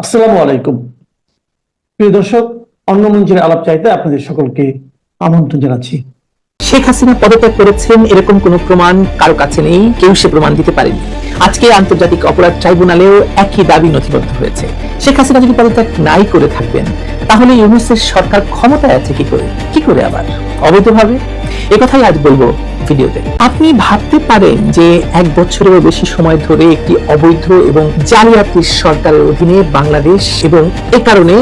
আসসালামু আলাইকুম। প্রিয় দর্শক, অন্য মঞ্চের আলাপ চাইতে আপনাদের সকলকে আমন্ত্রণ জানাচ্ছি। শেখ হাসিনা পদত্যাগ করেছেন, এরকম কোনো প্রমাণ কারও কাছে নেই, কেউ সে প্রমাণ দিতে পারেনি। আজকে আন্তর্জাতিক অপরাধ ট্রাইব্যুনালেও একই দাবি নথিবদ্ধ হয়েছে। শেখ হাসিনা যদি পদত্যাগ নাই করে থাকবেন, তাহলে ইউনুসের সরকার ক্ষমতায় আছে কি করে? কি করে আবার? অবৈধভাবে? একথাই আজ বলব। ভিডিওতে। আপনি ভাবতে পারেন যে এক বছরেরও বেশি সময় ধরে একটি অবৈধ এবং জালিয়াতি সরকারের অধীনে বাংলাদেশ এবং এ কারণে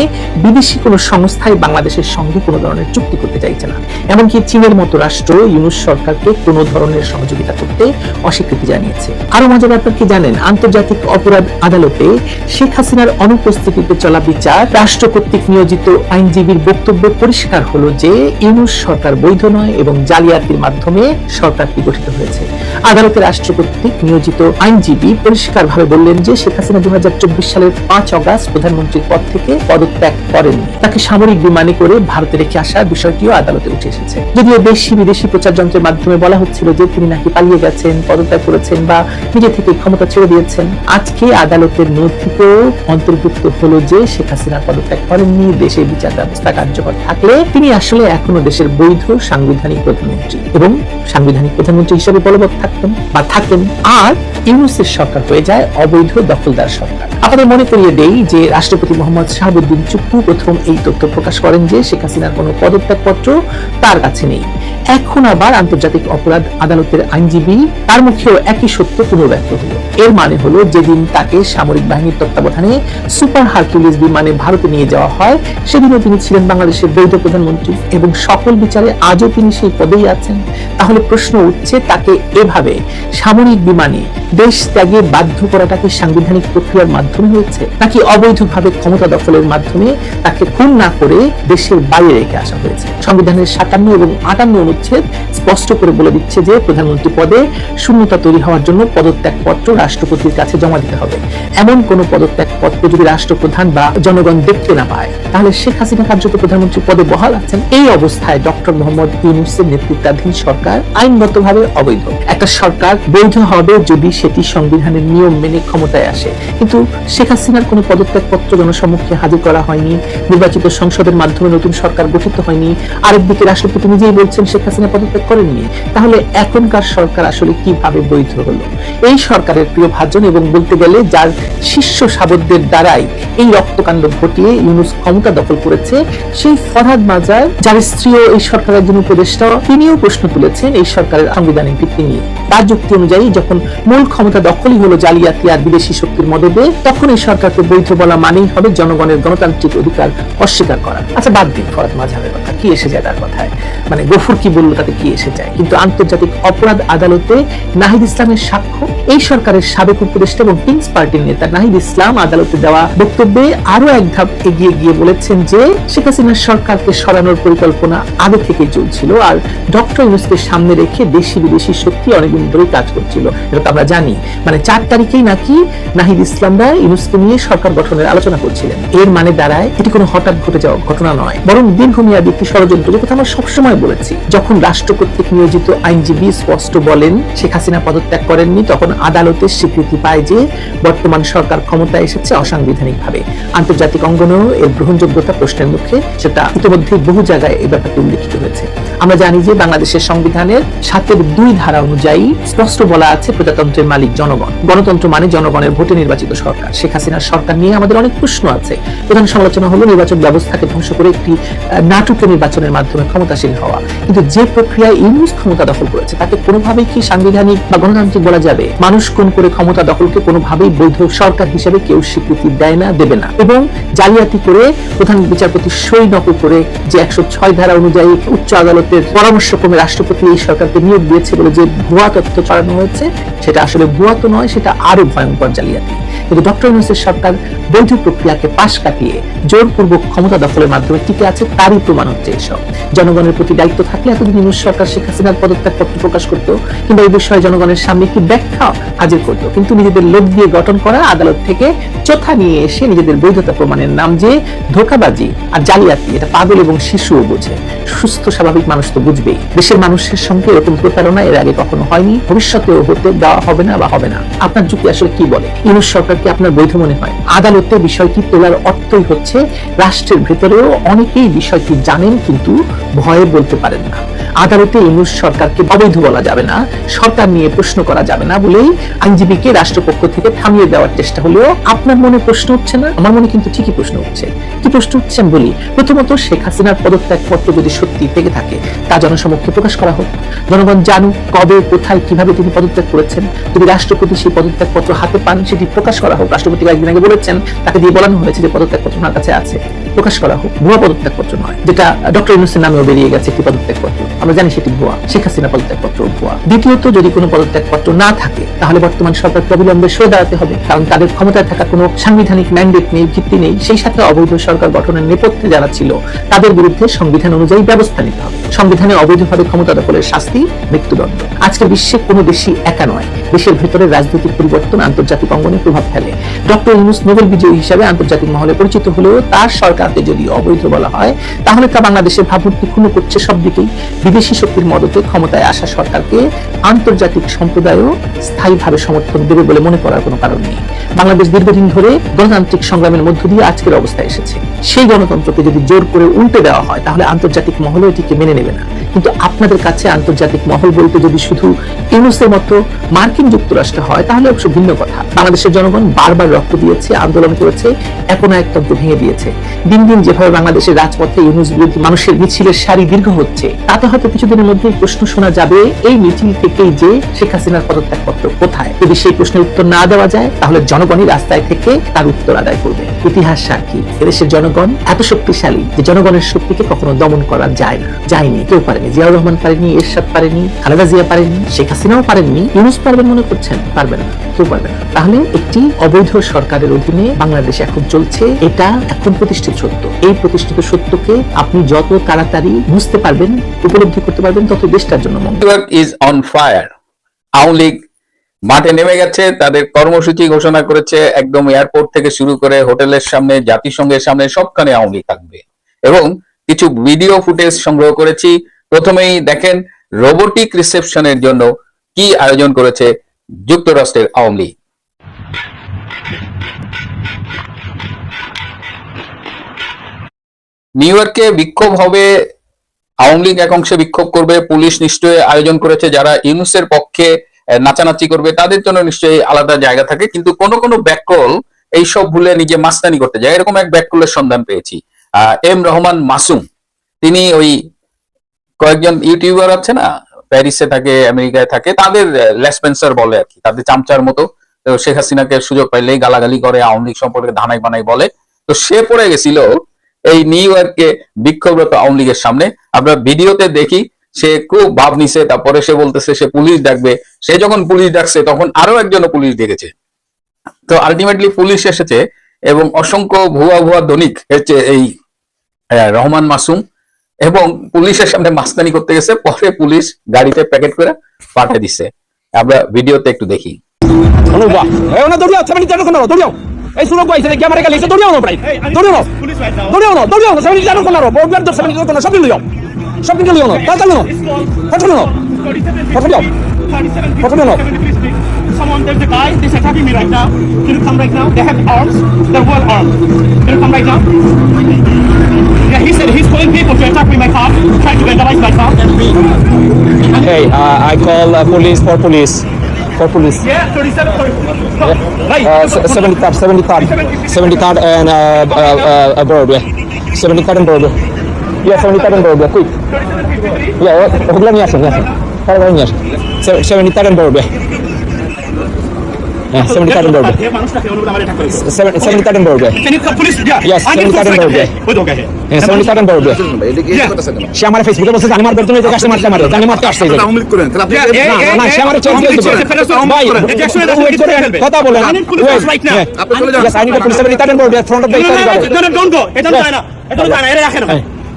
বিদেশি কোনো সংস্থায় বাংলাদেশের সঙ্গে কোনো ধরনের চুক্তি করতে চাইছে না। এমনকি চীনের মতো রাষ্ট্র ইউনুস সরকারকে কোনো ধরনের সহযোগিতা করতে অস্বীকৃতি জানিয়েছে। আরও মজার ব্যাপার কি জানেন, আন্তর্জাতিক অপরাধ আদালতে শেখ হাসিনার অনুপস্থিতিতে চলা বিচার রাষ্ট্র কর্তৃক নিয়োজিত আইনজীবীর বক্তব্য পরিষ্কার হলো যে ইউনুস সরকার বৈধ নয় এবং জালিয়াতির মাধ্যমে সরকারটি গঠিত হয়েছে। আদালতে রাষ্ট্র কর্তৃক নিয়োজিত আইনজীবী পরিষ্কারভাবে বললেন যে শেখ হাসিনা দু সালের পাঁচ অগাস্ট প্রধানমন্ত্রীর পদ থেকে পদত্যাগ করেননি তাকে সামরিক বিমানে করে ভারতে রেখে আসার বিষয়টিও আদালতে উঠে এসেছে। যদিও দেশি বিদেশি প্রচার যন্ত্রের মাধ্যমে বলা হচ্ছিল যে তিনি নাকি পালিয়ে গেছেন, পদত্যাগ করেছেন বা নিজে থেকে ক্ষমতা ছেড়ে দিয়েছেন, আজকে আদালতের নথিতেও অন্তর্ভুক্ত হলো যে শেখ হাসিনা পদত্যাগ করেননি দেশের বিচার ব্যবস্থা কার্যকর থাকলে তিনি আসলে এখনও দেশের বৈধ সাংবিধানিক প্রধানমন্ত্রী এবং সাংবিধানিক প্রধানমন্ত্রী হিসেবে বলবৎ থাকতেন বা থাকেন। আর ইউনুসের সরকার হয়ে যায় অবৈধ দখলদার সরকার। আপনাদের মনে করিয়ে দেই যে রাষ্ট্রপতি মোহাম্মদ শাহাবুদ্দিন চুপ্পু প্রথম এই তথ্য প্রকাশ করেন যে শেখ হাসিনার কোনো পদত্যাগপত্র তার কাছে নেই। এখন আবার আন্তর্জাতিক অপরাধ আদালতের আইনজীবী তার মুখেও একই সত্য পুনর্ব্যক্ত হলো। এর মানে হলো, যেদিন তাকে সামরিক বাহিনীর তত্ত্বাবধানে সুপার হারকিউলিস বিমানে ভারতে নিয়ে যাওয়া হয়, সেদিনও তিনি ছিলেন বাংলাদেশের বৈধ প্রধানমন্ত্রী এবং সকল বিচারে আজও তিনি সেই পদেই আছেন। তাহলে প্রশ্ন উঠছে, তাকে এভাবে সামরিক বিমানে দেশ ত্যাগে বাধ্য করাটা কি সাংবিধানিক প্রক্রিয়ার মাধ্যমে হয়েছে, নাকি অবৈধভাবে ক্ষমতা দখলের মাধ্যমে তাকে খুন না করে দেশের বাইরে রেখে আসা হয়েছে? সংবিধানের সাতান্ন এবং আটান্ন অনুচ্ছেদ স্পষ্ট করে বলে দিচ্ছে যে প্রধানমন্ত্রী পদে শূন্যতা তৈরি হওয়ার জন্য পদত্যাগ পত্র রাষ্ট্রপতির কাছে জমা দিতে হবে। এমন কোন পদত্যাগ পত্র যদি রাষ্ট্রপ্রধান বা জনগণ দেখতে না পায়, তাহলে শেখ হাসিনা কার্যত প্রধানমন্ত্রী পদে বহাল আছেন। এই অবস্থায় ডক্টর মোহাম্মদ ইউনুসের নেতৃত্বাধীন সরকার আইনগতভাবে অবৈধ। একটা সরকার বৈধ হবে যদি সেটি সংবিধানের নিয়ম মেনে ক্ষমতায় আসে। কিন্তু শেখ হাসিনার কোনো পদত্যাগ পত্র জনসম্মুখে হাজির করা হয়নি, নির্বাচিত সংসদের মাধ্যমে নতুন সরকার গঠিত হয়নি আরেকদিকে রাষ্ট্রপতি নিজেই বলছেন শেখ হাসিনা পদত্যাগ করেননি, তাহলে এখনকার সরকার আসলে কীভাবে বৈধ হলো? এই সরকারের প্রিয় ভাজন এবং বলতে গেলে যার শিষ্য সাবকদের দ্বারাই এই রক্তকাণ্ড ঘটিয়ে ইউনুস ক্ষমতা দখল করেছে, সেই ফরহাদ মাজার, যার স্ত্রীও এই সরকারের একজন উপদেষ্টা, তিনিও প্রশ্ন তুলেছেন এই সরকারের সাংবিধানিক ভিত্তি নিয়ে। তার যুক্তি অনুযায়ী যখন মূল ক্ষমতা দখলই হলো জালিয়াতি আর বিদেশি শক্তির মদদে, তখন এই সরকারকে বৈধ বলা মানেই হবে জনগণের গণতান্ত্রিক অধিকার অস্বীকার করা। আচ্ছা বাদ দিন ফরহাদ মাঝাবের কথা, কি এসে যায় তার কথায়? মানে গফুর কি বলল তাতে কি এসে যায়? কিন্তু আন্তর্জাতিক অপরাধ আদালতে নাহিদ ইসলামের সাক্ষ্য, এই সরকারের সাবেক উপদেষ্টা এবং কিংস পার্টির নেতা নাহিদ ইসলাম আদালতে দেওয়া বক্তব্যে আরও এক ধাপ এগিয়ে গিয়ে বলেছেন যে, শেখ হাসিনার সরকারকে সরানোর পরিকল্পনা আগে থেকে চলছিল আর ডক্টর ইউনুসকে সামনে রেখে দেশি বিদেশি শক্তি অনেকদিন ধরে কাজ করছিল। এটা আমরা জানি। মানে চার তারিখেই নাকি নাহিদ ইসলামরা ইউনুসকে নিয়ে সরকার গঠনের আলোচনা করছিলেন। এর মানে দাঁড়ায় এটি কোনো হঠাৎ ঘটে যাওয়া ঘটনা নয়, বরং দীর্ঘমেয়াদী একটি ষড়যন্ত্র কথা আমরা সবসময় বলেছি। যখন রাষ্ট্র কর্তৃক নিয়োজিত আইনজীবী স্পষ্ট বলেন, শেখ হাসিনা পদত্যাগ করেননি, তখন আদালতের স্বীকৃতি পায় যে বর্তমান সরকার ক্ষমতায় এসেছে অসাংবিধানিক ভাবে আন্তর্জাতিক অঙ্গনেও এর গ্রহণযোগ্যতা প্রশ্নের মুখে সেটা ইতিমধ্যে বহু জায়গায় এই ব্যাপারটি উল্লেখিত হয়েছে। আমরা জানি যে বাংলাদেশের সংবিধানের সাতের দুই ধারা অনুযায়ী স্পষ্ট বলা আছে প্রজাতন্ত্রের মালিক জনগণ। গণতন্ত্র মানে জনগণের ভোটে নির্বাচিত সরকার। শেখ হাসিনার সরকার নিয়ে আমাদের অনেক প্রশ্ন আছে। প্রধান সমালোচনা হলো নির্বাচন ব্যবস্থাকে ধ্বংস করে একটি নাটকীয় নির্বাচনের মাধ্যমে ক্ষমতাসীন হওয়া। কিন্তু যে প্রক্রিয়ায় ইউনুস ক্ষমতা দখল করেছে। তাকে কোনোভাবেই কি সাংবিধানিক বা গণতান্ত্রিক বলা যাবে? মানুষ কোন করে ক্ষমতা দখলকে কোনোভাবেই বৈধ সরকার হিসেবে কেউ স্বীকৃতি দেয় না, দেবে না। এবং জালিয়াতি করে প্রধান বিচারপতি সই নকল করে যে একশো ছয় ধারা অনুযায়ী উচ্চ আদালতের পরামর্শক্রমে রাষ্ট্রপতি এই সরকারকে নিয়োগ দিয়েছে বলে যে ভুয়া তথ্য ছড়ানো হয়েছে, সেটা আসলে ভুয়া তো নয়, সেটা আরও ভয়ঙ্কর জালিয়াতি। কিন্তু ডক্টর ইউনুসের সরকার বৈধ প্রক্রিয়াকে পাশ কাটিয়ে জোরপূর্বক ক্ষমতা দখলের মাধ্যমে টিকে আছে, তারই প্রমাণ হচ্ছে এসব। জনগণের প্রতি দায়িত্ব থাকলে এতদিন ইউনুস সরকার শেখ হাসিনার পদত্যাগ পত্র প্রকাশ করত কিংবা এই বিষয়ে জনগণের সামনে একটি ব্যাখ্যা হাজির করতো। কিন্তু নিজেদের লোক দিয়ে গঠন করা, আদালত থেকে চোথা নিয়ে এসে নিজেদের বৈধতা প্রমাণের নাম যে ধোকাবাজি আর জালিয়াতি, এটা পাগল এবং শিশুও বোঝে। সুস্থ, স্বাভাবিক মানুষ তো বুঝবেই। দেশের মানুষের সঙ্গে এরকম প্রতারণা এর আগে কখনো হয়নি। ভবিষ্যতেও হতে দেওয়া হবে না বা হবে না। আপনার যুক্তি আসলে কি বলে? ইউনুস সরকারকে আপনার বৈধ মনে হয়? আদালতে বিষয়টি তোলার অর্থই হচ্ছে, রাষ্ট্রের ভেতরেও অনেকেই বিষয়টি জানেন কিন্তু ভয়ে বলতে পারেন না। আদালতে ইউনুস সরকারকে অবৈধ বলা যাবে না। সরকার নিয়ে প্রশ্ন করা যাবে না বলেই আইনজীবীকে রাষ্ট্রপক্ষ থেকে থামিয়ে দেওয়ার চেষ্টা হলেও আপনার মনে প্রশ্ন উঠছে না? আমার মনে কিন্তু ঠিকই প্রশ্ন উঠছে। কি প্রশ্ন আমি বলি, প্রথমত শেখ হাসিনার পদত্যাগপত্র যদি সত্যি থেকে থাকে, তা জনসমক্ষে প্রকাশ করা হোক। জনগণ জানুক কবে, কোথায়, কীভাবে তিনি পদত্যাগ করেছেন। যদি রাষ্ট্রপতি সেই পদত্যাগপত্র হাতে পান, সেটি প্রকাশ করা হোক। রাষ্ট্রপতি কয়েকদিন আগে বলেছেন, তাকে দিয়ে বলানো হয়েছে যে পদত্যাগপত্র ওনার কাছে আছে। প্রকাশ করা হোক। ভুয়া পদত্যাগপত্র নয়, যেটা ডক্টর ইউনুসের নামেও বেরিয়ে গেছে একটি পদত্যাগপত্র। আমরা জানি সেটি ভুয়া। শেখ হাসিনা পদত্যাগপত্র ভুয়া। দ্বিতীয়ত, যদি কোনো পদত্যাগপত্র না থাকে, তাহলে বর্তমান সরকারকে অবিলম্বে সরে দাঁড়াতে হবে। কারণ তাদের ক্ষমতায় থাকা কোনো সাংবিধানিক ম্যান্ডেট নেই, ভিত্তি নেই। সেই সাথে অবৈধ সরকার গঠনের নেপথ্যে যারা ছিল, তাদের বিরুদ্ধে সংবিধান অনুযায়ী ব্যবস্থা নিতে হবে। সংবিধানে অবৈধভাবে ক্ষমতা দখলের শাস্তি মৃত্যুদণ্ড। আজকে বিশ্বে কোনো দেশই একা নয়। দেশের ভেতরে রাজনৈতিক পরিবর্তন আন্তর্জাতিক অঙ্গনে প্রভাব ফেলে। ডক্টর ইউনুস নোবেল বিজয়ী হিসাবে আন্তর্জাতিক মহলে পরিচিত হলেও তার সরকারকে যদি অবৈধ বলা হয়, তাহলে তা বাংলাদেশের ভাবমূর্তি ক্ষুণ্ণ করছে সব দিকেই। বিদেশি শক্তির মদতে ক্ষমতায় আসা সরকারকে আন্তর্জাতিক সম্প্রদায়ও স্থায়ীভাবে সমর্থন দেবে বলে মনে করার কোনো কারণ নেই। বাংলাদেশ দীর্ঘদিন ধরে গণতান্ত্রিক সংগ্রামের মধ্য দিয়ে আজকের অবস্থায় এসেছে। সেই গণতন্ত্রকে যদি জোর করে উল্টে দেওয়া হয়, তাহলে আন্তর্জাতিক মহলে এটিকে মেনে নেবে না। কিন্তু আপনাদের কাছে আন্তর্জাতিক মহল বলতে যদি শুধু ইউনুসের মতো মার্কিন যুক্তরাষ্ট্র হয়, তাহলে অবশ্য ভিন্ন কথা। বাংলাদেশের জনগণ বারবার রক্ত দিয়েছে, আন্দোলন করেছে, এখন একতন্ত্র ভেঙে দিয়েছে। দিন দিন যেভাবে বাংলাদেশের রাজপথে ইউনুস বিরোধী মানুষের মিছিলের সারি দীর্ঘ হচ্ছে, তাতে হয়তো কিছুদিনের মধ্যে প্রশ্ন শোনা যাবে, এই মিছিল থেকেই যে শেখ হাসিনার পদত্যাগপত্র কোথায়? যদি সেই প্রশ্নের উত্তর না দেওয়া যায়, তাহলে জনগণই রাস্তায় থেকে তার উত্তর আদায় করবে। ইতিহাস সাক্ষী, এদেশের জনগণ এত শক্তিশালী যে জনগণের শক্তিকে কখনো দমন করা যায় না, যায়নি, কেউ পারেনি, জিয়াউর রহমান পারেনি, এরশাদ পারেনি, খালেদা জিয়া পারেনি, শেখ হাসিনাও পারেননি, ইউনুস পারবেন মনে করছেন? পারবেন না, কেউ পারবে না। তাহলে একটি অবৈধ সরকারের অধীনে বাংলাদেশ এখন চলছে, এটা এখন প্রতিষ্ঠিত সত্য। এই প্রতিষ্ঠিত সত্যকে আপনি যত তাড়াতাড়ি বুঝতে পারবেন, উপলব্ধি করতে পারবেন, তত দেশটার জন্য is on fire Awami League মাঠে নেমে গেছে, তাদের কর্মসূচি ঘোষণা করেছে, একদম এয়ারপোর্ট থেকে শুরু করে হোটেলের সামনে, জাতিসংঘের সামনে সবখানে আওয়ামী থাকবে। এবং কিছু ভিডিও ফুটেজ সংগ্রহ করেছি প্রথমেই দেখেন রোবোটিক রিসেপশনের জন্য কি আয়োজন করেছে যুক্তরাষ্ট্রের আওয়ামী লীগ। নিউ ইয়র্কে বিক্ষোভ হবে, আওয়ামী লীগ এক অংশে বিক্ষোভ করবে, পুলিশ নিশ্চয়ই আয়োজন করেছে, যারা ইউনুসের পক্ষে নাচানাচি করবে, তাদের জন্য নিশ্চয়ই আলাদা জায়গা থাকে, কিন্তু কোন কোন ব্যাককল এইসব ভুলে নিজে মাস্তানি করতে যায়। এরকম এক ব্যাককলের সন্ধান পেয়েছি। এম রহমান মাসুম, তিনি ওই কয়েকজন ইউটিউবার আছে না, প্যারিসে থাকে, আমেরিকায় থাকে, তাদের লেসপেন্সার বলে আর কি, তাদের চামচার মতো। শেখ হাসিনাকে সুযোগ পাইলেই গালাগালি করে, আওয়ামী লীগ সম্পর্কে ধানাই বানাই বলে। তো সে পড়ে গেছিল এই নিউ ইয়র্কে বিক্ষোভরত আওয়ামী লীগের সামনে। আমরা ভিডিওতে দেখি, সে খুব ভাব নিছে, তারপরে সে বলতেছে, সে পুলিশ ডাকবে সে যখন পুলিশ ডাকছে তখন আরও একজন পুলিশ ডেকেছে তো আলটিমেটলি পুলিশ এসেছে এবং অসংখ্য ভুয়া ভুয়া দনিক হচ্ছে এই রহমান মাসুম এবং পুলিশের সামনে মাস্তানি করতে গেছে পরে পুলিশ গাড়িতে প্যাকেট করে পাঠিয়ে দিছে। আমরা ভিডিওতে একটু দেখি। সব নিয়ে নাও তাহলে নাও পাঠানো নাও পাঠানো নাও পাঠানো নাও Someone, there's a guy, they're attacking me right now. Can you come right now? They have arms, they're well armed. Can you come right now? Yeah, he said he's calling people to attack me my car, trying to vandalize my car. Hey, uh, I call uh, police for police. For police. Yeah, 37, 34. Right. Uh, 73rd, 73rd, 73rd and uh, uh, uh, Broadway. 73rd and Broadway. Yeah, 73rd and Broadway, quick. 37, 53. Yeah, ওগুলো নিয়ে আসেন, নিয়ে আসেন। তাড়াতাড়ি নিয়ে আসেন। Se- 73rd and Broadway. Yeah, 73rd and Broadway. Yeah, মানুষটাকে অনুরোধ আমার attack করেছে। Seven- 73rd and Broadway. Can you come, police? Yeah. Yes, I need 73rd and police Broadway. right here. ওই তো, okay, okay. Yeah, 73rd and Broadway. Yeah. সে আমার ফেসবুকে বলছে জানি মারবে তুমি তো কাছে মারতে মারে জানি মারতে আসছে না, না. সে আমার দেবে। ভাই, কথা বলে I need police Wait, right now. yeah. আপনি চলে যান। Yes, I need a police 73rd and Broadway, front of the No, no, no, Italy no, Garden. no, no, don't go. এটা না। এটা না, এটা রাখেন.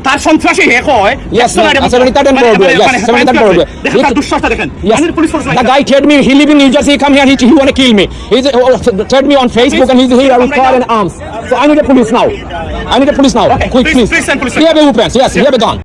তার সন্ত্রাসী হে কয় Yes, ma'am. Uh, 73rd and Broadway. Yes, 73rd Broadway. দেখেন দুঃসাহসটা দেখেন Yes. আমি police The guy told me he live in New Jersey, he come here, he, he want to kill me. Uh, told me on Facebook and he's here with fire and arms. So I need a police now. I need a police now. Okay, Quick, please, please. please send police. He have a weapons, yes, he have a gun.